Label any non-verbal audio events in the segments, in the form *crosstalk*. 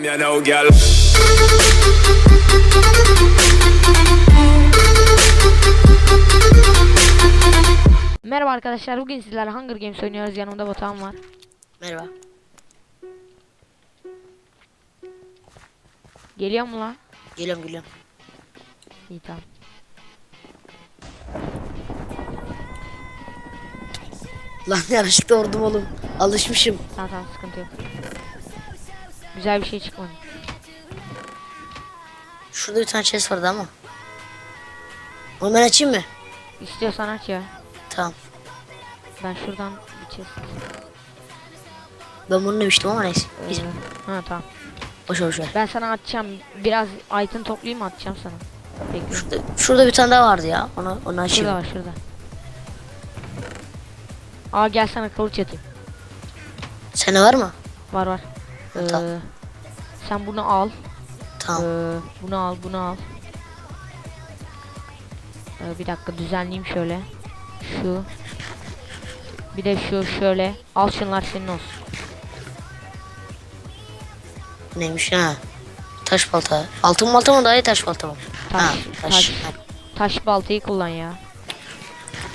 Come here now, girl. Merhaba arkadaşlar bugün sizlerle Hunger Games oynuyoruz yanımda Batuhan var Merhaba. Geliyor mu lan? Geliyorum geliyorum. İyi tamam Lan yanlışlıkla ordum oğlum. Alışmışım. Tamam tamam sıkıntı yok Güzel bir şey çıkmadı Şurada bir tane chest vardı ama. Onu ben açayım mı? İstiyorsan aç ya Tamam. Ben şuradan bir chest Ben bunu demiştim ama neyse. Ee, Bizim. Ha tamam Boş boş ver. Ben sana atacağım biraz item toplayayım atacağım sana Bekle Şurada, şurada bir tane daha vardı ya. Onu, onu açayım. Şurada var şurada Aa gel sana kılıç atayım Sende var mı? Var var ee, Tamam. Sen bunu al Tamam. Ee, bunu al, bunu al. Ee, bir dakika düzenleyeyim şöyle. Şu. Bir de şu şöyle. Al şunlar senin olsun. Neymiş ha? Taş balta. Altın balta mı daha iyi taş balta mı? Taş, ha, taş. taş. Taş baltayı kullan ya.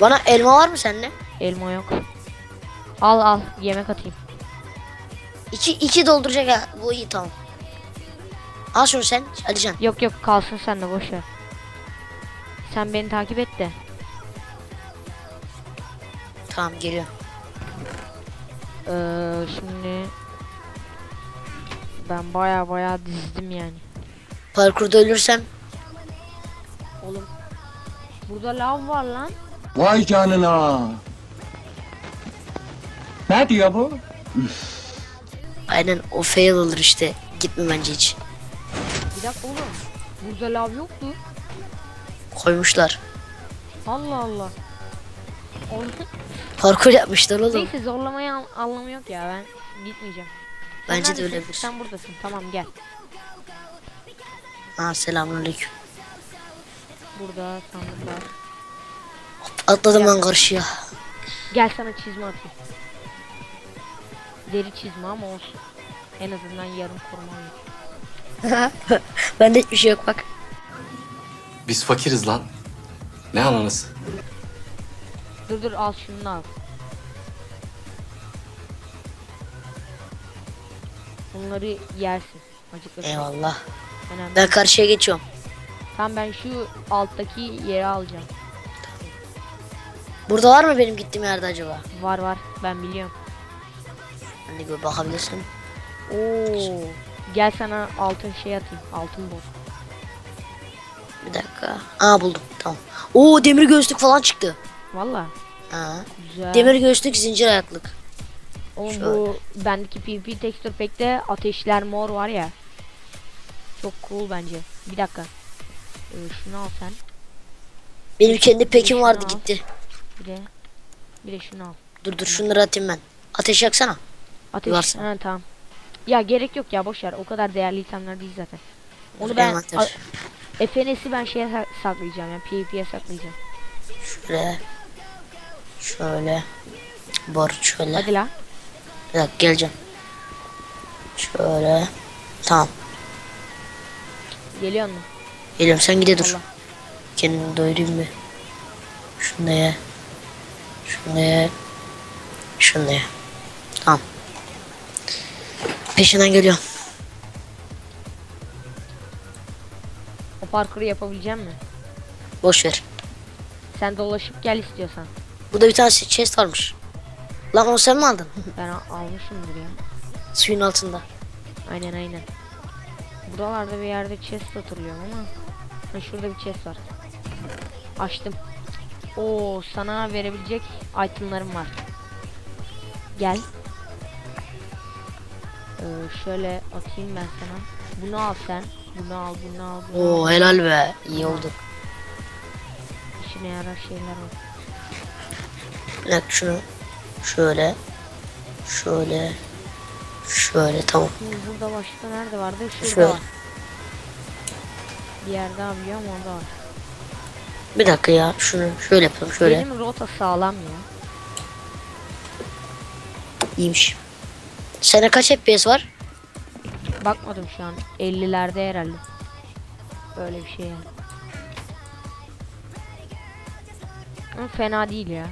Bana elma var mı sende? Elma yok. Al al yemek atayım. İki, iki dolduracak ha. Bu iyi tamam. Al şunu sen. Alican. Yok yok kalsın sen de boş ver. Sen beni takip et de. Tamam geliyor. Ee, şimdi ben baya baya dizdim yani. Parkurda ölürsem Oğlum burada lav var lan. Vay canına. Ne diyor bu? Aynen o fail olur işte. Gitme bence hiç. Bir dakika oğlum. Burada lav yoktu. Koymuşlar. Allah Allah. Oğlum, Parkur yapmışlar oğlum. Neyse zorlamaya an- anlamı yok ya ben gitmeyeceğim. Sen Bence de neredesin? öyle bir. Sen buradasın tamam gel. Ha selamünaleyküm. Burada sandıklar. Atladım ben karşıya. Gel sana çizme atayım. Deri çizme ama olsun. En azından yarım koruma. *laughs* Bende hiçbir şey yok bak. Biz fakiriz lan. Ne ananası? Dur dur al şunu al. Bunları yersin. Acıkırsın. Eyvallah. Önemli. Ben karşıya geçiyorum. Tamam ben şu alttaki yeri alacağım. Burada var mı benim gittiğim yerde acaba? Var var ben biliyorum. Hani bir bakabilirsin. Oo. Gel sana altın şey atayım. Altın bol. Bir dakika. Aa buldum. Tamam. Oo demir göğüslük falan çıktı. Valla. Ha. Güzel. Demir göğüslük zincir ayaklık. Oğlum Şöyle. bu bendeki PvP tekstür pekte ateşler mor var ya. Çok cool bence. Bir dakika. Ee, şunu al sen. Benim kendi pekim vardı al. gitti. Bir de bir de şunu al. Dur dur şunları atayım ben. Ateş yaksana. Ateş. Varsa. Ha, tamam. Ya gerek yok ya boş ver. O kadar değerli itemler değil zaten. Onu ben FNS'i ben şeye sa- saklayacağım yani PvP'ye saklayacağım. Şöyle. Şöyle. Bor şöyle. Hadi la. Bir dakika geleceğim. Şöyle. Tamam. Geliyor mu? Geliyorum sen gide dur. Allah. Kendimi doyurayım mı? Şunu ye. Şunu ye. Şunu ye. Tamam. Peşinden geliyorum. O parkuru yapabilecek mi? Boş ver. Sen dolaşıp gel istiyorsan. Burada bir tane chest varmış. Lan onu sen mi aldın? *laughs* Ben al- almışımdır ya. Suyun altında. Aynen aynen. Buralarda bir yerde chest hatırlıyorum ama. Ha, şurada bir chest var. Açtım. Oo sana verebilecek itemlarım var. Gel. Ee, şöyle atayım ben sana. Bunu al sen. Bunu al, bunu al, bunu Oo al. helal be. İyi oldu. İşine yarar şeyler var. Dakika şunu. Şöyle. Şöyle. Şöyle tamam. Şimdi burada başka nerede vardı? Şurada Şöyle. var. Bir yerde abi ya orada var. Bir dakika ya. Şunu şöyle yapalım. Şöyle. Benim rota sağlam ya. İyiymiş. Sende kaç FPS var? Bakmadım şu an. 50'lerde herhalde. Böyle bir şey yani. Ama fena değil ya.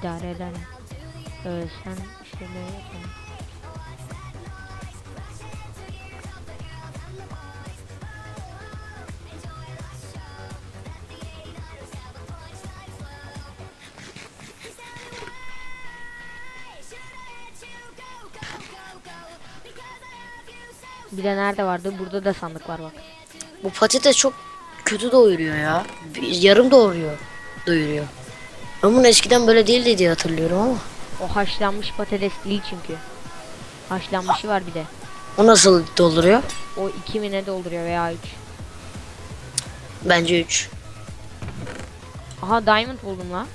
İdare eder. Ee, sen şöyle yapalım. Bir de nerede vardı? Burada da sandık var bak. Bu patates çok kötü doyuruyor ya. Yarım doğuruyor. Doyuruyor. Bunu eskiden böyle değildi diye hatırlıyorum ama. O haşlanmış patates değil çünkü. Haşlanmışı var bir de. O nasıl dolduruyor? O iki mi ne dolduruyor veya üç. Bence 3. Aha diamond buldum la.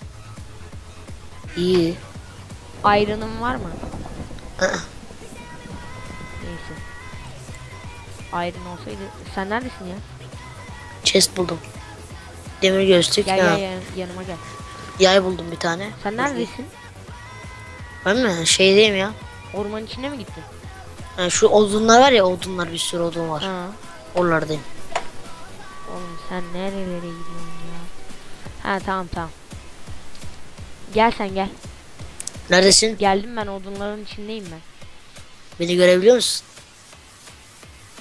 İyi. Iron'ın var mı? Iron olsaydı. Sen neredesin ya? Chest buldum. Demir gözlük. Gel ha. gel yan- yanıma gel. Yay buldum bir tane. Sen neredesin? Ben mi? Şeydeyim ya. Ormanın içine mi gittin? Ha, şu odunlar var ya odunlar bir sürü odun var. Ha. Oralardayım. Oğlum sen nerelere gidiyorsun ya? Ha tamam tamam. Gel sen gel. Neredesin? Geldim ben odunların içindeyim ben. Beni görebiliyor musun?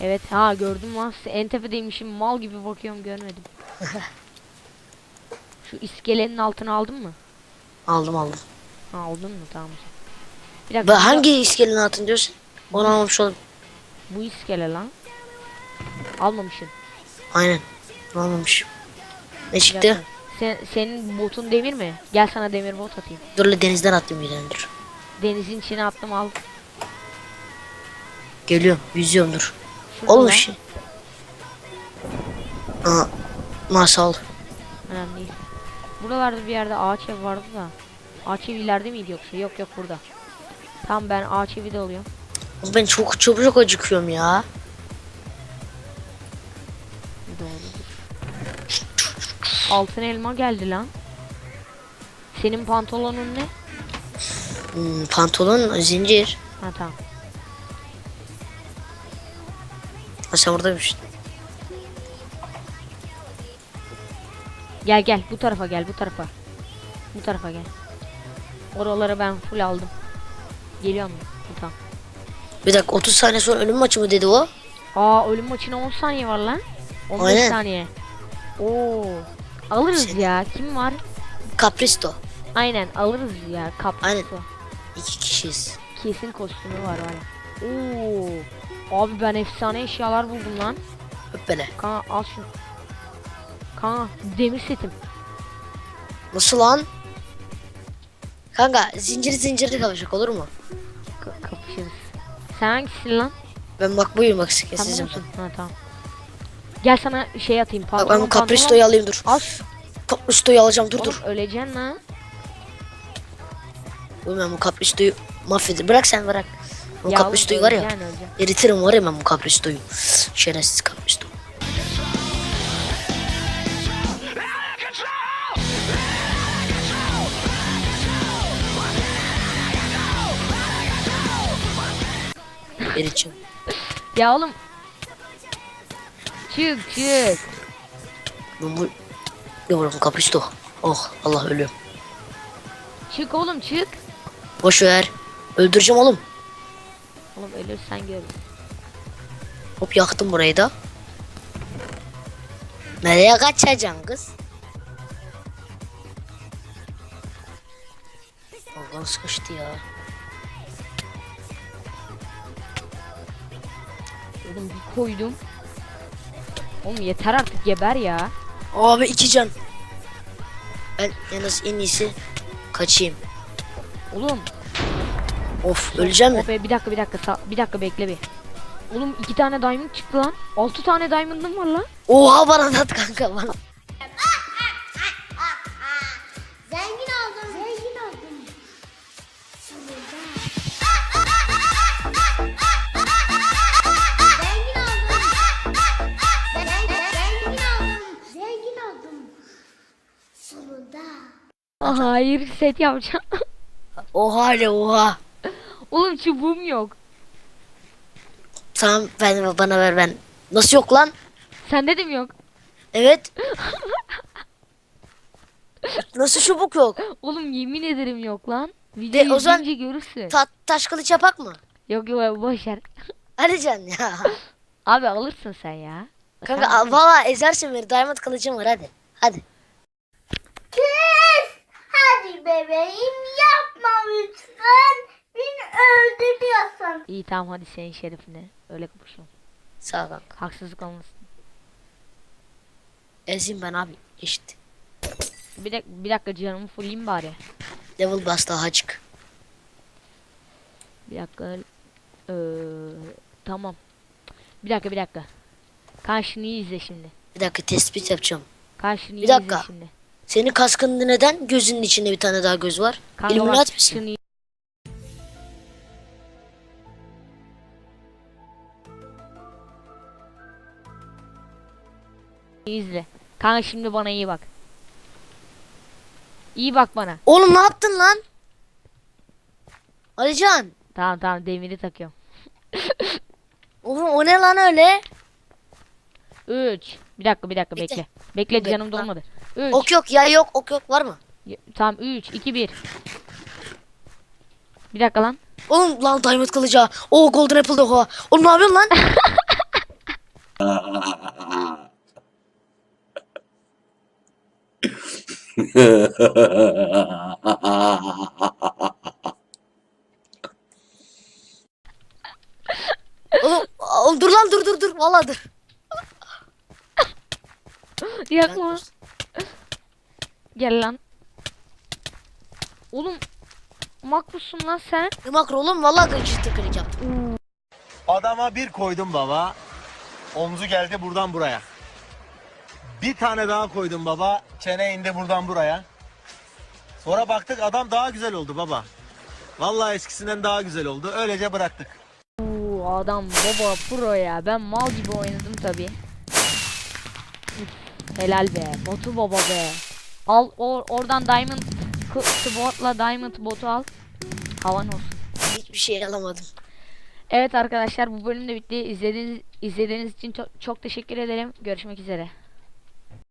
Evet ha gördüm lan. En tepedeymişim mal gibi bakıyorum görmedim. *laughs* Şu iskelenin altına aldın mı? Aldım aldım. Ha aldın mı tamam. Bir Ben dakika. bu- hangi iskelenin altını diyorsun? Onu almamış oldum. Bu iskele lan. Almamışsın. Aynen. Almamışım. Ne çıktı? Sen, senin botun demir mi? Gel sana demir bot atayım. Dur la denizden attım bir tane dur. Denizin içine attım al. Geliyorum. Yüzüyorum dur. Lan. şey. Aa, masal. Önemli değil. Buralarda bir yerde ağaç ev vardı da. Ağaç ev ileride miydi yoksa? Yok yok burada. Tamam ben ağaç evi de alıyorum. Ben çok çabucak acıkıyorum ya. Doğrudur. Altın elma geldi lan. Senin pantolonun ne? Hmm, pantolon zincir. Ha tamam. Ha, sen burada mısın? Gel gel bu tarafa gel bu tarafa. Bu tarafa gel. Oraları ben full aldım. Geliyorum. Tamam. Bir dakika 30 saniye sonra ölüm maçı mı dedi o? Aa ölüm maçına 10 saniye var lan. 15 Aynen. saniye. Oo. Alırız Sen- ya. Kim var? Capristo. Aynen alırız ya. Kaplısı. Aynen. İki kişiyiz. Kesin kostümü var var. Oo. Abi ben efsane eşyalar buldum lan. Öp beni. Kanka al şunu. Kanka demir setim. Nasıl lan? Kanka zincir zincirli kalacak olur mu? Ka- kapışırız. Sen hangisisin lan? Ben bak buyum bak musun? Ha tamam. Gel sana şey atayım. Bak Pantolon, ben bu Capristo'yu alayım dur. Al. Capristo'yu alacağım dur Oğlum dur. öleceksin lan. Oğlum ben bu Capristo'yu mahvederim. Bırak sen bırak. Capristo'yu oğlum, var ya. öleceksin. Eritirim var ya ben bu Capristo'yu. Şerefsiz Capristo. Eriteceğim. Ya oğlum. Çık çık. Ben bu... Yavrum Capristo. Oh Allah ölüyorum. Çık oğlum çık. Boş ver. Öldüreceğim oğlum. Oğlum ölürsen görürüz. Hop yaktım burayı da. Nereye kaçacaksın kız? Allah'ım sıkıştı ya. Oğlum bir koydum. Oğlum yeter artık geber ya. Abi iki can. Ben en az en iyisi kaçayım. Oğlum. Of öleceğim mi? Of, bir dakika bir dakika bir dakika bekle bir. Oğlum iki tane diamond çıktı lan. Altı tane diamond'ım var lan. Oha bana at kanka bana. Zengin oldum. Zengin oldum. Zengin oldum. Zengin oldum. Zengin oldum. Sonunda. Hayır set yapacağım. Oha le oha. Oğlum çubuğum yok. Tamam ben bana ver ben. Nasıl yok lan? Sen dedim yok. Evet. *laughs* Nasıl çubuk yok? Oğlum yemin ederim yok lan. Videoyu o zaman- görürsün. Ta taş kılıç yapak mı? yok yok boş ver. Hadi can ya. *laughs* Abi alırsın sen ya. Kanka Sen- valla ezersin beni. Diamond kılıcım var hadi. Hadi. Kız. Hadi bebeğim yapma lütfen. Beni öldürüyorsun. İyi tamam hadi senin şerefine. Öyle kapışalım. Sağ ol kanka. Haksızlık olmasın. Ezeyim ben abi. Eşit. Bir, dak bir dakika canımı fulleyim bari. Level bas daha açık. Bir dakika. Ee, tamam. Bir dakika bir dakika. Karşını iyi izle şimdi. Bir dakika tespit yapacağım. Karşını iyi Bir dakika. izle şimdi. Senin kaskında neden gözünün içinde bir tane daha göz var? Kanka İlluminat bak, izle. Kanka şimdi bana iyi bak. İyi bak bana. Oğlum ne yaptın lan? Alican. Tamam tamam demiri takıyorum. *laughs* Oğlum o ne lan öyle? 3. Bir dakika bir dakika Bekle. bekle. Bekle Bekle canım dolmadı. 3. Ok yok ya yok ok yok var mı? Tamam 3 2 1. Bir dakika lan. Oğlum lan Diamond kılıcı. O Golden Apple yok ha. Oğlum ne yapıyorsun lan? *laughs* oğlum, oğlum dur lan dur dur dur. Vallahi dur. Yakma. Gel lan. Oğlum makbuzsun lan sen. Ne makro oğlum vallahi gıcıktı kılıç yaptım. Adama bir koydum baba. Omzu geldi buradan buraya. Bir tane daha koydum baba. Çene indi buradan buraya. Sonra baktık adam daha güzel oldu baba. Vallahi eskisinden daha güzel oldu. Öylece bıraktık. Oo, adam baba pro ya. Ben mal gibi oynadım tabi. Helal be. Botu baba be. Al or oradan diamond sword'la diamond botu al. Havan olsun. Hiçbir şey alamadım. Evet arkadaşlar bu bölüm de bitti. İzlediğiniz izlediğiniz için çok, çok teşekkür ederim. Görüşmek üzere.